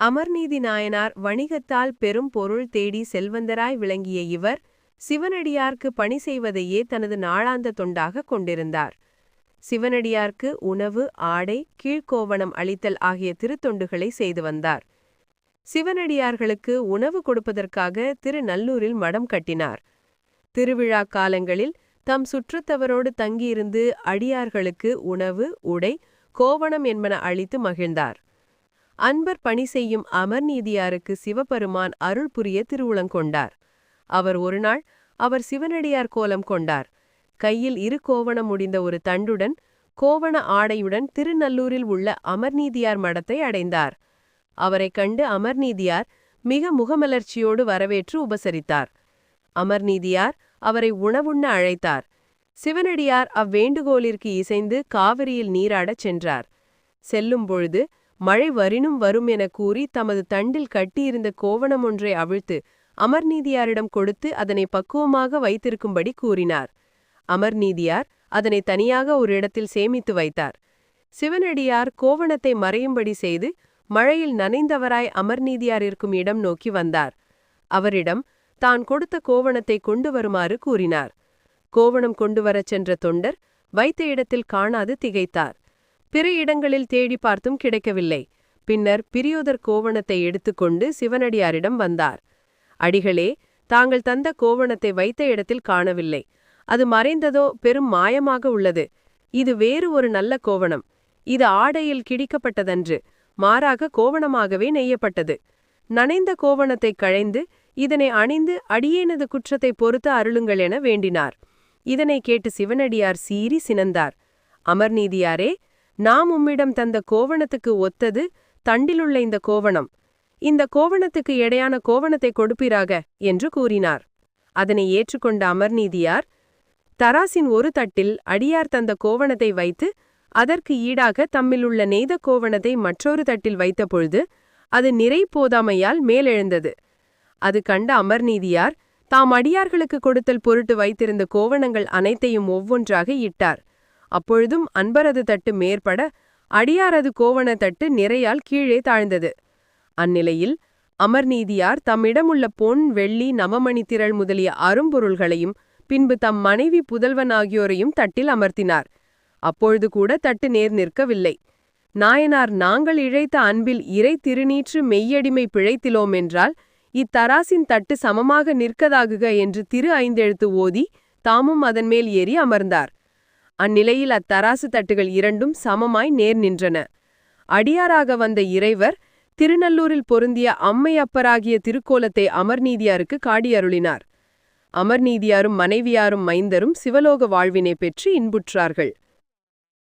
அமர்நீதி நாயனார் வணிகத்தால் பெரும் பொருள் தேடி செல்வந்தராய் விளங்கிய இவர் சிவனடியார்க்கு பணி செய்வதையே தனது நாளாந்த தொண்டாக கொண்டிருந்தார். சிவனடியார்க்கு உணவு ஆடை கீழ்க்கோவணம் அளித்தல் ஆகிய திருத்தொண்டுகளை செய்து வந்தார். சிவனடியார்களுக்கு உணவு கொடுப்பதற்காக திருநல்லூரில் மடம் கட்டினார். திருவிழா காலங்களில் தம் சுற்றத்தவரோடு தங்கியிருந்து அடியார்களுக்கு உணவு உடை கோவணம் என்பன அளித்து மகிழ்ந்தார். அன்பர் பணி செய்யும் அமர்நீதியாருக்கு சிவபெருமான் அருள் புரிய திருவுளங்கொண்டார் அவர் ஒருநாள் அவர் சிவனடியார் கோலம் கொண்டார். கையில் இரு கோவணம் முடிந்த ஒரு தண்டுடன் கோவண ஆடையுடன் திருநல்லூரில் உள்ள அமர்நீதியார் மடத்தை அடைந்தார். அவரைக் கண்டு அமர்நீதியார் மிக முகமலர்ச்சியோடு வரவேற்று உபசரித்தார். அமர்நீதியார் அவரை உணவுண்ண அழைத்தார். சிவனடியார் அவ்வேண்டுகோளிற்கு இசைந்து காவிரியில் நீராடச் சென்றார். செல்லும் பொழுது மழை வரினும் வரும் என கூறி தமது தண்டில் கட்டியிருந்த கோவணம் ஒன்றை அவிழ்த்து அமர்நீதியாரிடம் கொடுத்து அதனை பக்குவமாக வைத்திருக்கும்படி கூறினார். அமர்நீதியார் அதனை தனியாக ஒரு இடத்தில் சேமித்து வைத்தார். சிவனடியார் கோவணத்தை மறையும்படி செய்து மழையில் நனைந்தவராய் அமர்நீதியார் இருக்கும் இடம் நோக்கி வந்தார். அவரிடம் தான் கொடுத்த கோவணத்தை கொண்டு வருமாறு கூறினார். கோவணம் கொண்டு வரச் சென்ற தொண்டர் வைத்த இடத்தில் காணாது திகைத்தார். பிற இடங்களில் தேடி பார்த்தும் கிடைக்கவில்லை. பின்னர் பிரியோதர் கோவணத்தை எடுத்துக்கொண்டு சிவனடியாரிடம் வந்தார். அடிகளே தாங்கள் தந்த கோவணத்தை வைத்த இடத்தில் காணவில்லை. அது மறைந்ததோ பெரும் மாயமாக உள்ளது. இது வேறு ஒரு நல்ல கோவணம். இது ஆடையில் கிடிக்கப்பட்டதன்று. மாறாக கோவணமாகவே நெய்யப்பட்டது. நனைந்த கோவணத்தை களைந்து இதனை அணிந்து அடியேனது குற்றத்தை பொறுத்து அருளுங்கள் என வேண்டினார். இதனை கேட்டு சிவனடியார் சீறி சினந்தார். அமர்நீதியாரே நாம் உம்மிடம் தந்த கோவணத்துக்கு ஒத்தது தண்டிலுள்ள இந்த கோவணம். இந்த கோவணத்துக்கு எடையான கோவணத்தை கொடுப்பீராக என்று கூறினார். அதனை ஏற்றுக்கொண்ட அமர்நீதியார் தராசின் ஒரு தட்டில் அடியார் தந்த கோவணத்தை வைத்து அதற்கு ஈடாக தம்மிலுள்ள நெய்த கோவணத்தை மற்றொரு தட்டில் வைத்தபொழுது அது நிறை போதாமையால் மேலெழுந்தது. அது கண்ட அமர்நீதியார் தாம் அடியார்களுக்கு கொடுத்தல் பொருட்டு வைத்திருந்த கோவணங்கள் அனைத்தையும் ஒவ்வொன்றாக இட்டார். அப்பொழுதும் அன்பரது தட்டு மேற்பட அடியாரது கோவண தட்டு நிறையால் கீழே தாழ்ந்தது. அந்நிலையில் அமர்நீதியார் தம்மிடமுள்ள பொன் வெள்ளி நவமணி திரள் முதலிய அரும்பொருள்களையும் பின்பு தம் மனைவி புதல்வன் ஆகியோரையும் தட்டில் அமர்த்தினார். அப்பொழுது கூட தட்டு நேர் நிற்கவில்லை. நாயனார் நாங்கள் இழைத்த அன்பில் இறை திருநீற்று மெய்யடிமை பிழைத்திலோம் என்றால் இத்தராசின் தட்டு சமமாக நிற்கதாகுக என்று திரு ஐந்தெழுத்து ஓதி தாமும் அதன் மேல் ஏறி அமர்ந்தார். அந்நிலையில் அத்தராசு தட்டுகள் இரண்டும் சமமாய் நேர் நின்றன. அடியாராக வந்த இறைவர் திருநல்லூரில் பொருந்திய அம்மையப்பராகிய திருக்கோலத்தை அமர்நீதியாருக்கு காடியருளினார் அமர்நீதியாரும் மனைவியாரும் மைந்தரும் சிவலோக வாழ்வினை பெற்று இன்புற்றார்கள்.